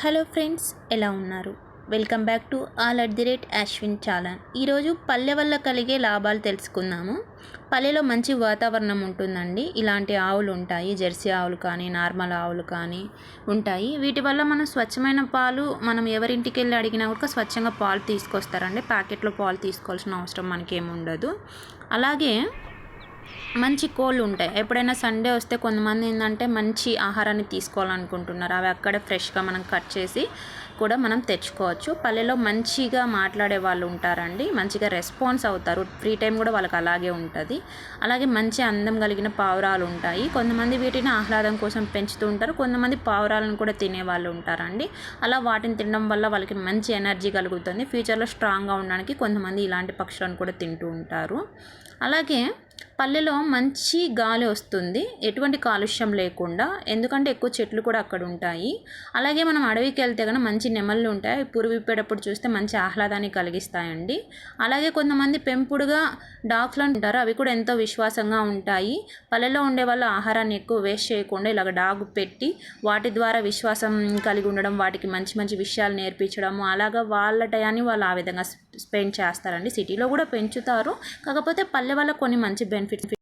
Hello friends ఎలా ఉన్నారు? Welcome back to all at the rate Ashwin challan ఈరోజు పల్లె వల్ల కలిగే లాభాలు తెలుసుకుందాము. పల్లెలో మంచి వాతావరణం ఉంటుందండి. ఇలాంటి ఆవులు ఉంటాయి. జెర్సీ ఆవులు కానీ నార్మల్ ఆవులు కానీ ఉంటాయి. వీటి వల్ల మనం స్వచ్ఛమైన పాలు మనం ఎవరింటికి వెళ్ళి అడిగినా కూడా స్వచ్ఛంగా పాలు తీసుకొస్తారండి. ప్యాకెట్లో పాలు తీసుకోవాల్సిన అవసరం మనకేముండదు అలాగే మంచి కోళ్ళు ఉంటాయి. ఎప్పుడైనా సండే వస్తే కొంతమంది ఏంటంటే మంచి ఆహారాన్ని తీసుకోవాలనుకుంటున్నారు. అవి అక్కడే ఫ్రెష్గా మనం కట్ చేసి కూడా మనం తెచ్చుకోవచ్చు. పల్లెలో మంచిగా మాట్లాడే వాళ్ళు ఉంటారండి. మంచిగా రెస్పాన్స్ అవుతారు. ఫ్రీ టైం కూడా వాళ్ళకి అలాగే ఉంటుంది. అలాగే మంచి అందం కలిగిన పావురాలు ఉంటాయి. కొంతమంది వీటిని ఆహ్లాదం కోసం పెంచుతూ ఉంటారు. కొంతమంది పావురాలను కూడా తినే వాళ్ళు ఉంటారండి. అలా వాటిని తినడం వల్ల వాళ్ళకి మంచి ఎనర్జీ కలుగుతుంది. ఫ్యూచర్లో స్ట్రాంగ్గా ఉండడానికి కొంతమంది ఇలాంటి పక్షులను కూడా తింటూ ఉంటారు. అలాగే పల్లెలో మంచి గాలి వస్తుంది. ఎటువంటి కాలుష్యం లేకుండా. ఎందుకంటే ఎక్కువ చెట్లు కూడా అక్కడ ఉంటాయి. అలాగే మనం అడవికి వెళ్తే కనుక మంచి నెమళ్ళు ఉంటాయి. పురుగు విప్పేటప్పుడు చూస్తే మంచి ఆహ్లాదాన్ని కలిగిస్తాయండి. అలాగే కొంతమంది పెంపుడుగా డాగ్స్లు ఉంటారు. అవి కూడా ఎంతో విశ్వాసంగా ఉంటాయి. పల్లెలో ఉండే వాళ్ళు ఆహారాన్ని ఎక్కువ వేస్ట్ చేయకుండా ఇలాగ డాగ్ పెట్టి వాటి ద్వారా విశ్వాసం కలిగి ఉండడం వాటికి మంచి మంచి విషయాలు నేర్పించడము అలాగా వాళ్ళ టయాన్ని వాళ్ళు ఆ విధంగా స్పెండ్ చేస్తారండి సిటీలో కూడా పెంచుతారు. కాకపోతే పల్లె వల్ల కొన్ని మంచి బెనిఫిట్స్